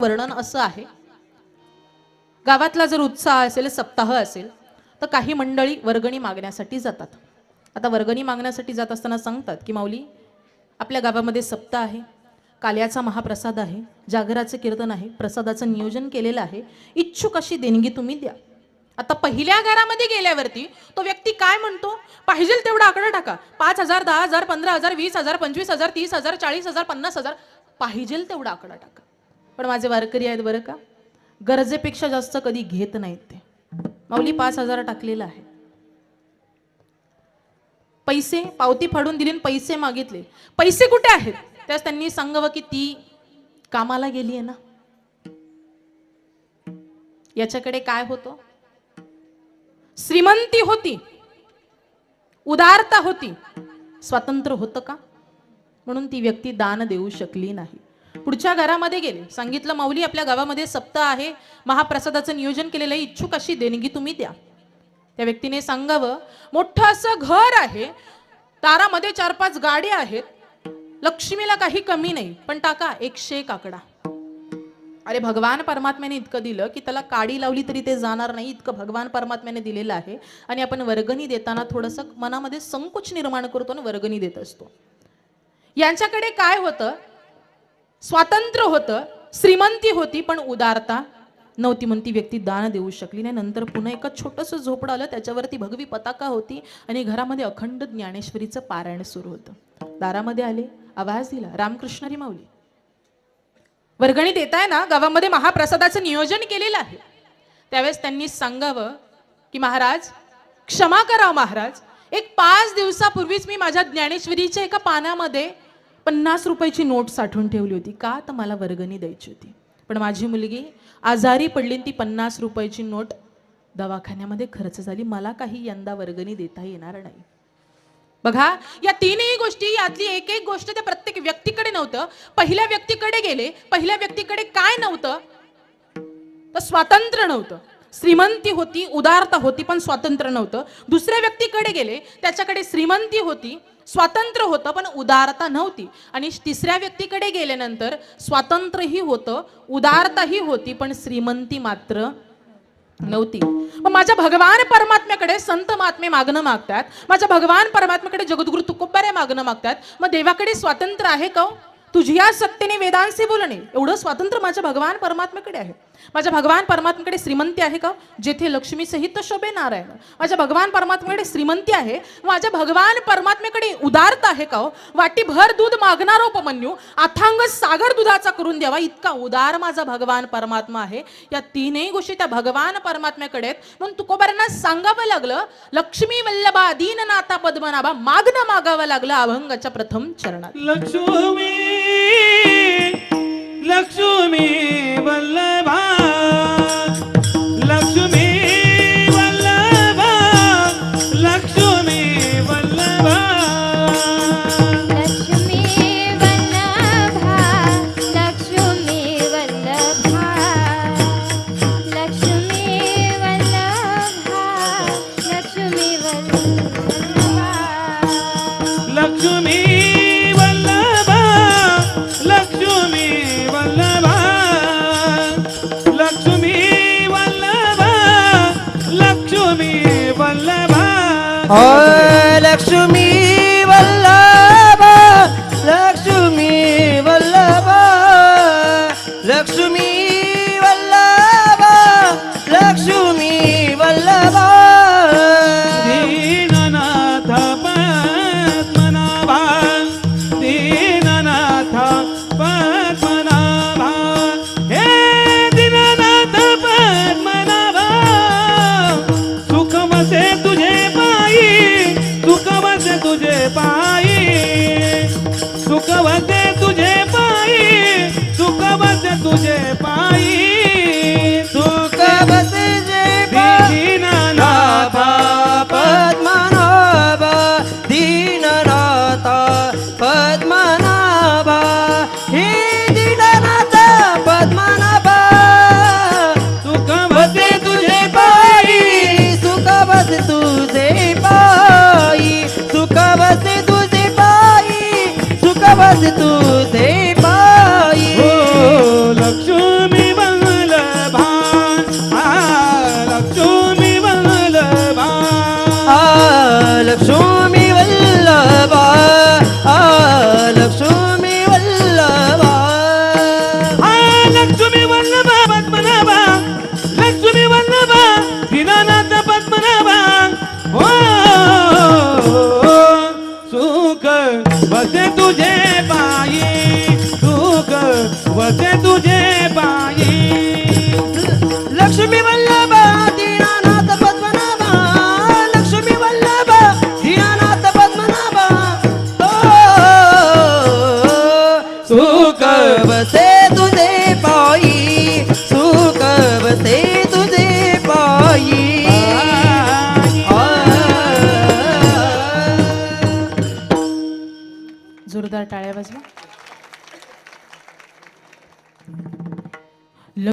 वर्णन असं आहे. गावातला जर उत्साह असेल सप्ताह असेल तर काही मंडळी वर्गणी मागण्यासाठी जातात. आता वर्गणी मागण्यासाठी जात असताना सांगतात की माऊली आपल्या गावामध्ये सप्ताह आहे काल्याचा महाप्रसाद आहे जागराचं कीर्तन आहे प्रसादाचं नियोजन केलेलं आहे. इच्छुक अशी देणगी तुम्ही द्या. आता पहिल्या घरामध्ये गेल्यावरती तो व्यक्ती काय म्हणतो? पाहिजे तेवढा आकडा टाका. पाच हजार दहा हजार पंधरा हजार वीस हजार पंचवीस हजार तीस हजार चाळीस हजार पन्नास हजार. पाहिजे तेवढा आकडा टाका. पण माझे वारकरी आहेत बरं का? गरजेपेक्षा जास्त कधी घेत नाहीत ते. माऊली पाच हजार टाकलेलं आहे. पैसे पावती फाडून दिली आणि पैसे मागितले. पैसे कुठे आहेत? त्यास त्यांनी सांगावं की ती कामाला गेली आहे ना. याच्याकडे काय होतं? श्रीमंती होती. उदारता होती. स्वातंत्र्य होतं का? म्हणून ती व्यक्ती दान देऊ शकली नाही. पुढच्या घरामध्ये गेले. सांगितलं माऊली आपल्या गावामध्ये सप्ताह आहे. महाप्रसादाचं नियोजन केलेलं आहे. इच्छुक अशी देणगी तुम्ही द्या. त्या व्यक्तीने सांगावं मोठं असं घर आहे. तारामध्ये चार पाच गाड्या आहेत. लक्ष्मीला काही कमी नाही. पण टाका एकशे एक आकडा अरे भगवान परमात्म्याने इतकं दिलं की त्याला काडी लावली तरी ते जाणार नाही. इतकं भगवान परमात्म्याने दिलेलं आहे. आणि आपण वर्गणी देताना थोडंसं मनामध्ये संकोच निर्माण करतो आणि वर्गणी देत असतो. यांच्याकडे काय होतं? स्वातंत्र्य होतं श्रीमंती होती पण उदारता नव्हती म्हणून ती व्यक्ती दान देऊ शकली नाही. नंतर पुन्हा एका छोटंसं झोपडं आलं त्याच्यावरती भगवी पताका होती आणि घरामध्ये अखंड ज्ञानेश्वरीचं पारायण सुरू होतं. दारामध्ये आले आवाज दिला रामकृष्णरी माऊली. वर्गणी आहे ना गावामध्ये महाप्रसादाचं नियोजन केलेलं आहे. त्यावेळेस त्यांनी सांगावं की महाराज क्षमा करा महाराज. एक पाच दिवसापूर्वीच मी माझ्या ज्ञानेश्वरीच्या एका पानामध्ये पन्नास रुपयाची नोट साठवून ठेवली होती. का? तर मला वर्गणी द्यायची होती. पण माझी मुलगी आजारी पडली आणि ती पन्नास रुपयाची नोट दवाखान्यामध्ये खर्च झाली. मला काही यंदा वर्गणी देता येणार नाही. बघा या तीनही गोष्टी यातली एक एक गोष्ट त्या प्रत्येक व्यक्तीकडे नव्हतं. पहिल्या व्यक्तीकडे गेले पहिल्या व्यक्तीकडे काय नव्हतं? तर स्वातंत्र्य नव्हतं. श्रीमंती होती उदारता होती पण स्वातंत्र्य नव्हतं. दुसऱ्या व्यक्तीकडे गेले त्याच्याकडे श्रीमंती होती स्वातंत्र्य होतं पण उदारता नव्हती. आणि तिसऱ्या व्यक्तीकडे गेल्यानंतर स्वातंत्र्यही होतं उदारताही होती पण श्रीमंती मात्र नव्हती. मग माझ्या भगवान परमात्म्याकडे संत महात्मे मागणं मागतात. माझ्या भगवान परमात्म्याकडे जगद्गुरु तुकोबारे मागणं मागतात. मग देवाकडे स्वातंत्र्य आहे का हो? तुझ्या सत्तेने वेदांशी बोलणे एवढं स्वातंत्र्य माझ्या भगवान परमात्म्याकडे आहे. माझ्या भगवान परमात्म्याकडे श्रीमंती आहे का? जेथे लक्ष्मी सहित शोभे नारायण. माझ्या भगवान परमात्म्याकडे श्रीमंती आहे. माझ्या भगवान परमात्म्याकडे उदारता आहे का हो? वाटीभर दूध मागणार उपमन्यू अथांग सागर दुधाचा करून द्यावा. इतका उदार माझा भगवान परमात्मा आहे. या तीनही गोष्टी त्या भगवान परमात्म्याकडे आहेत. म्हणून तुकोबारांना सांगावं लागलं लक्ष्मी वल्लभा दीननाथा पद्मनाभा मागणं मागावं लागलं अभंगाच्या प्रथम चरणात. लक्ष्मी लक्ष्मी. Lakshmi Vallabha Lakshmi Vallabha Lakshmi quase tudo. रसे तुझे बाई। लक्ष्मी वल्लभा दीनानाथ पद्मनाभा। लक्ष्मी वल्लभा दीनानाथ पद्मनाभा। ओ सुख बसे तुझे पायी सुख बसे तुझे पायी जोरदार टाळ्या वाजवा.